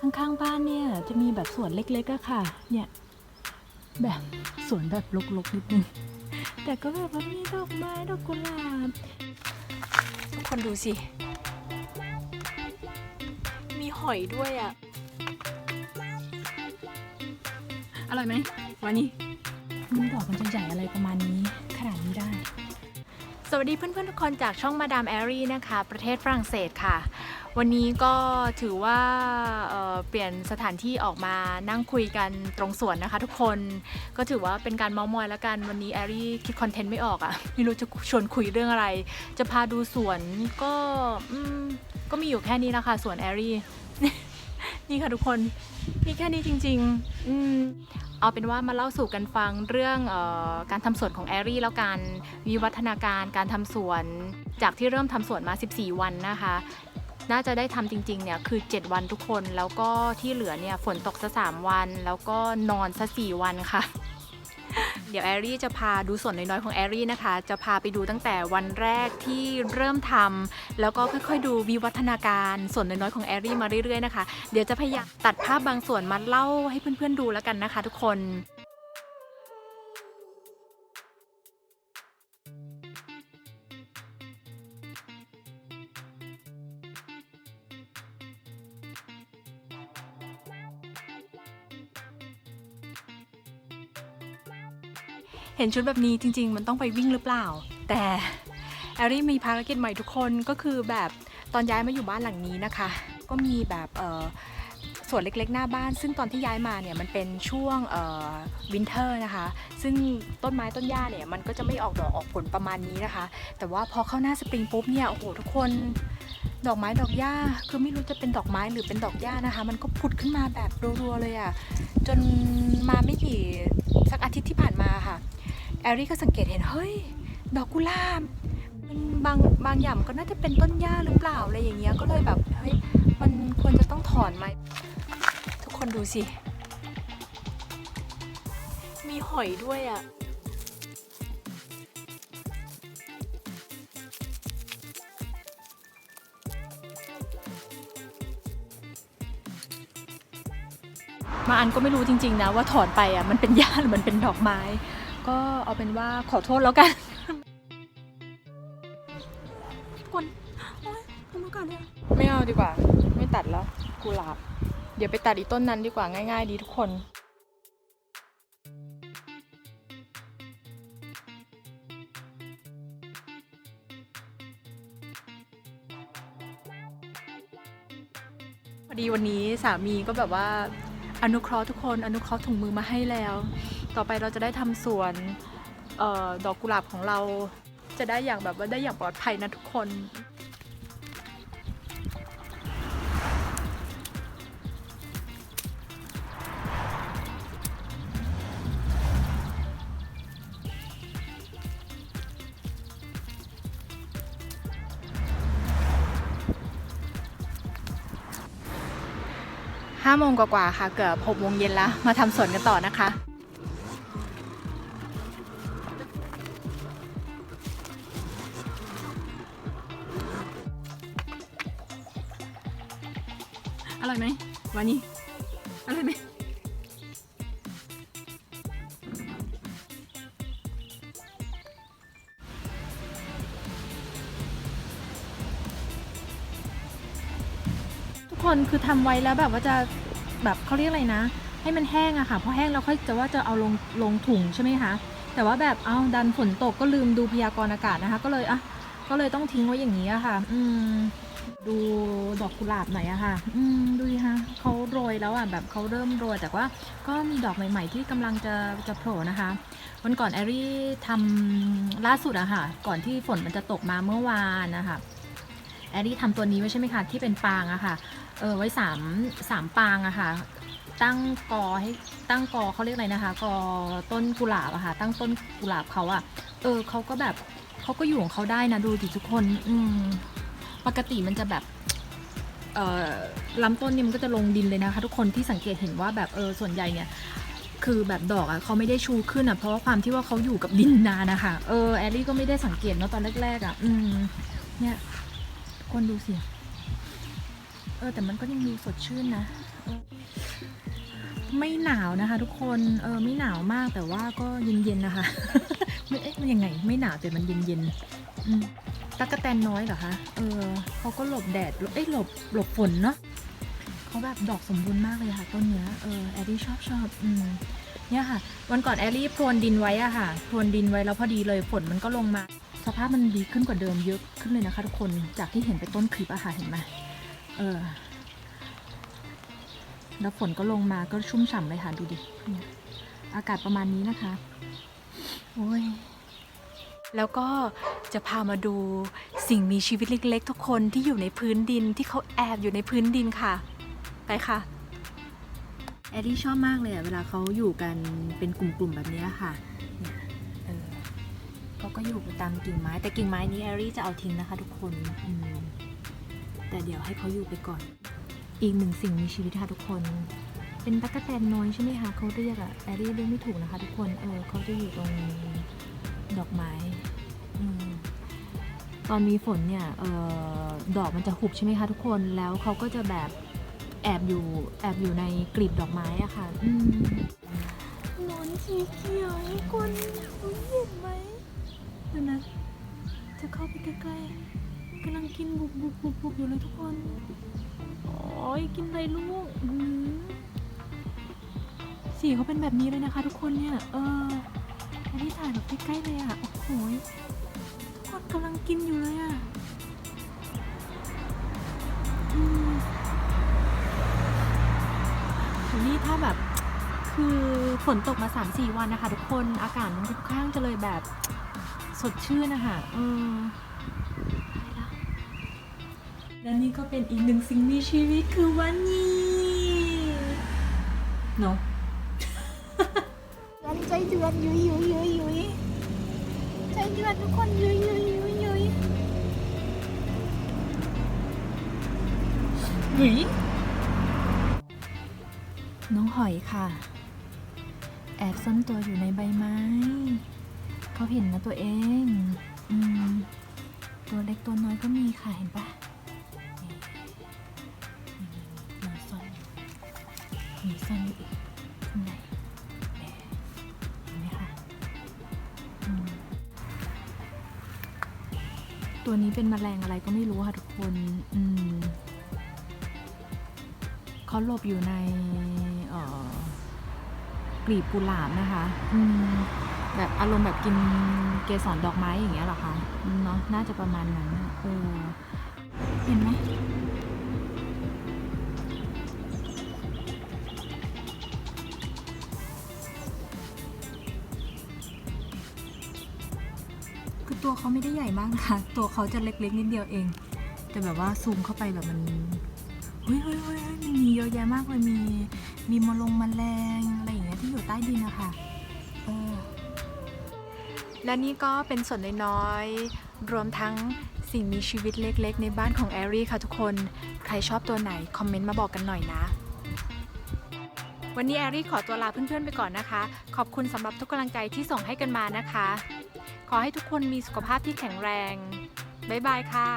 ข้างๆบ้านเนี่ยจะมีแบบสวนเล็กๆอะค่ะ เนี่ยแบบสวนแบบรกๆนิดนึง แต่ก็แบบว่ามีดอกไม้ดอกกุหลาบทุกคนดูสิ มีหอยด้วยอะอร่อยไหมวันนี้มันดอกมันจะใหญ่อะไรประมาณนี้ขนาดนี้ได้ สวัสดีเพื่อนๆทุกคนจากช่องมาดามแอรี่นะคะ ประเทศฝรั่งเศสค่ะ วันนี้ก็ถือว่าเเปลี่ยนสถานที่ออกมานั่งคุยกันตรงสวนนะคะ ทุกคนก็ถือว่าเป็นการเมามอยแล้วกันวันนี้แอรี่คิดคอนเทนต์ไม่ออกอะ่ะไม่รู้จะชวนคุยเรื่องอะไร จะพาดูสวนก็ก็มีอยู่แค่นี้นะคะสวนแอรี่นี่ค่ะทุกคนมีแค่นี้จริง ๆ อืมเอาเป็นว่ามาเล่าสู่กันฟังเรื่องออการทำสวนของแอรี่แล้วกันวิวัฒนาการการทำสวน จากที่เริ่มทำสวนมา 14 วันนะคะ น่าจะได้ทำจริงๆเนี่ยคือ 7 วันทุกคนแล้วก็ที่เหลือเนี่ยฝนตกซะ3วัน แล้วก็นอนซะ4วันค่ะ เดี๋ยวแอรี่จะพาดูส่วนน้อยๆของแอรี่นะคะ จะพาไปดูตั้งแต่วันแรกที่เริ่มทำแล้วก็ค่อยๆดูวิวัฒนาการส่วนน้อยๆของแอรี่มาเรื่อยๆนะคะ เดี๋ยวจะพยายามตัดภาพบางส่วนมาเล่าให้เพื่อนๆดูแล้วกันนะคะ ทุกคน เห็นชุดแบบนี้จริง ๆ มันต้องไปวิ่งหรือเปล่า แต่แอรี่มีภารกิจใหม่ทุกคนก็คือแบบตอนย้ายมาอยู่บ้านหลังนี้นะคะ ก็มีแบบเอ่อสวนเล็กๆ หน้าบ้าน ซึ่งตอนที่ย้ายมาเนี่ยมันเป็นช่วงวินเทอร์นะคะ ซึ่งต้นไม้ต้นหญ้าเนี่ยมันก็จะไม่ออกดอกออกผลประมาณนี้นะคะ แต่ว่าพอเข้าหน้าสปริงปุ๊บเนี่ยโอ้โหทุกคนดอกไม้ดอกหญ้าคือไม่รู้จะเป็นดอกไม้หรือเป็นดอกหญ้านะคะ มันก็ผุดขึ้นมาแบบรัวๆเลยอะ่ะจนมาไม่กี่สักอาทิตย์ที่ผ่านมาค่ะ แอรี่ก็สังเกตเห็นเฮ้ย ดอกกุหลาบมันบางบางอย่างก็น่าจะเป็นต้นหญ้าหรือเปล่าอะไรอย่างเงี้ยก็เลยแบบเฮ้ยมันควรจะต้องถอนไหมทุกคนดูสิ มีหอยด้วยอะ่ะมาอันก็ไม่รู้จริง ๆ นะว่าถอนไปอะมันเป็นหญ้าหรือมันเป็นดอกไม้ ก็เอาเป็นว่าขอโทษแล้วกันทุกคนโอ๊ยทำก่อนเนี่ยไม่เอาดีกว่า ไม่ตัดแล้วกุหลาบ เดี๋ยวไปตัดอีต้นนั้นดีกว่าง่าย ๆ ดีทุกคนพอดีวันนี้สามีก็แบบว่าอนุเคราะห์ทุกคนอนุเคราะห์ถุงมือมาให้แล้ว ต่อไปเราจะได้ทำสวนออดอกกุหลาบของเราจะได้อย่างแบบว่าได้อย่างปลอดภัยนะทุกคน ห้าโมงกว่าๆค่ะ เกือบหกโมงเย็นแล้ว มาทำสวนกันต่อนะคะ ร่อยไหมวานี่อร่อยไหมทุกคนคือทำไว้แล้วแบบว่าจะแบบเขาเรียกอะไรนะ ให้มันแห้งอะค่ะพอแห้งแล้วค่อยจะว่าจะเอาลงลงถุงใช่ไหมคะแต่ว่าแบบเอาดันฝนตกก็ลืมดูพยากรณ์อากาศนะคะ ก็เลยอะก็เลยต้องทิ้งไว้อย่างนี้อะค่ะ อืม ดูดอกกุหลาบหน่อยอะค่ะ อืมดูดิคะเขาโรยแล้วอะแบบเขาเริ่มโรยแต่ว่าก็มีดอกใหม่ ๆ ที่กำลังจะจะโผล่นะคะ วันก่อนแอรี่ทำล่าสุดอะค่ะ ก่อนที่ฝนมันจะตกมาเมื่อวานนะคะแอรี่ทำตัวนี้ไว้ใช่ไหมคะที่เป็นปางอะค่ะ เออไว้สามสามปางอะค่ะ ตั้งกอให้ตั้งกอเขาเรียกอะไรนะคะ กอต้นกุหลาบอะค่ะ ตั้งต้นกุหลาบเขาอะเออเขาก็แบบเขาก็อยู่ของเขาได้นะดูดิทุกคน อืม ปกติมันจะแบบเออลำต้นเนี่ยมันก็จะลงดินเลยนะคะ ทุกคนที่สังเกตเห็นว่าแบบเออส่วนใหญ่เนี่ยคือแบบดอกอะ่ะเขาไม่ได้ชูขึ้นอะ่ะเพราะว่าความที่ว่าเขาอยู่กับดินนานนะคะเออแอลลี่ก็ไม่ได้สังเกตเนาะตอนแรกๆอะ่ะอืมเนี่ยคนดูสิเออแต่มันก็ยังดูสดชื่นนะไม่หนาวนะคะ ทุกคนเออไม่หนาวมากแต่ว่าก็เย็นๆนะคะไม่เอ๊ะมันยังไง ไม่หนาวแต่มันเย็นๆอืม ตะกะแตนน้อยเหรอคะ เออเขาก็หลบแดด เอ้ยหลบหลบฝนเนาะเขาแบบดอกสมบูรณ์มากเลยค่ะต้นเนี้ย เออแอรี่ชอบชอบอืมเนี่ยค่ะ วันก่อนแอรี่พรวนดินไว้อะค่ะพรวนดินไว้แล้วพอดีเลยฝนมันก็ลงมา สภาพมันดีขึ้นกว่าเดิมเยอะขึ้นเลยนะคะทุกคน จากที่เห็นไปต้นคลิปอะค่ะเห็นไหมเออ แล้วฝนก็ลงมาก็ชุ่มฉ่ำเลยค่ะดูดิ อากาศประมาณนี้นะคะ โอ้ย แล้วก็จะพามาดูสิ่งมีชีวิตเล็กๆ ทุกคนที่อยู่ในพื้นดินที่เขาแอบอยู่ในพื้นดินค่ะ ไปค่ะ แอดดี้ชอบมากเลยอะเวลาเขาอยู่กันเป็นกลุ่มๆแบบนี้ค่ะเนี่ยเออเขาก็อยู่ตามกิ่งไม้ แต่กิ่งไม้นี้แอรี่จะเอาทิ้งนะคะทุกคนอืมแต่เดี๋ยวให้เขาอยู่ไปก่อน อีกหนึ่งสิ่งมีชีวิตค่ะทุกคน เป็นตั๊กแตนน้อยใช่ไหมคะเขาเรียกอะแอรี่เรียกไม่ถูกนะคะ ทุกคนเออเขาจะอยู่ตรง ดอกไม้อมตอนมีฝนเนี่ยเออดอกมันจะหุบใช่ไหมคะทุกคนแล้วเขาก็จะแบบแอบอยู่แอบอยู่ในกลีบดอกไม้อะค่ะอืมหนอนสีเขียวทุกคนคุณเห็นไหมเดี๋ยวนะจะเข้าไปใกล้ๆกำลังกินบุบบุบบุบบุบอยู่เลยทุกคน โอ้ยกินอะไรลูกอื้อหือสีเขาเป็นแบบนี้เลยนะคะทุกคนเนี่ย เออายแบบใกล้ๆเลยอะ โอ้โหยทุกคนกำลังกินอยู่เลยอะอืมโหนี่ถ้าแบบคือฝนตกมา 3-4 วันนะคะ ทุกคนอากาศมันค่อนข้างจะเลยแบบสดชื่นนะคะเออไปแล้วและนี่ก็เป็นอีกหนึ่งสิ่งมีชีวิตคือวันนี้เนาะเดือนใจเดือนยุยยุยยุยยุย ใจเดือนทุกคนยุยยุยยุยยุยหวีน้องหอยค่ะ แอบซ่อนตัวอยู่ในใบไม้ เขาเห็นนะตัวเอง อืม ตัวเล็กตัวน้อยก็มีค่ะเห็นปะ ตัวนี้เป็นแมลงอะไรก็ไม่รู้ค่ะทุกคน อืมเขาหลบอยู่ในเออกลีบกุหลาบนะคะ อืมแบบอารมณ์แบบกินเกสรดอกไม้อย่างเงี้ยหรอคะเนาะน่าจะประมาณนั้นเออเห็นไหม ตัวเขาไม่ได้ใหญ่มากนะคะตัวเขาจะเล็กๆนิดเดียวเอง แต่แบบว่าซูมเข้าไปแบบมันเฮ้ยเฮ้ยเฮ้ยมันมีเยอะแยะมากเลยมีมีมลงมแมลงอะไรอย่างเงี้ยที่อยู่ใต้ดินนะคะเออและนี่ก็เป็นส่วนน้อยๆรวมทั้งสิ่งมีชีวิตเล็กๆ ในบ้านของแอรี่ค่ะทุกคน ใครชอบตัวไหน คอมเมนต์มาบอกกันหน่อยนะ วันนี้แอรี่ขอตัวลาเพื่อนๆไปก่อนนะคะ ขอบคุณสำหรับทุกกำลังใจที่ส่งให้กันมานะคะ ขอให้ทุกคนมีสุขภาพที่แข็งแรง บ๊ายบายค่ะ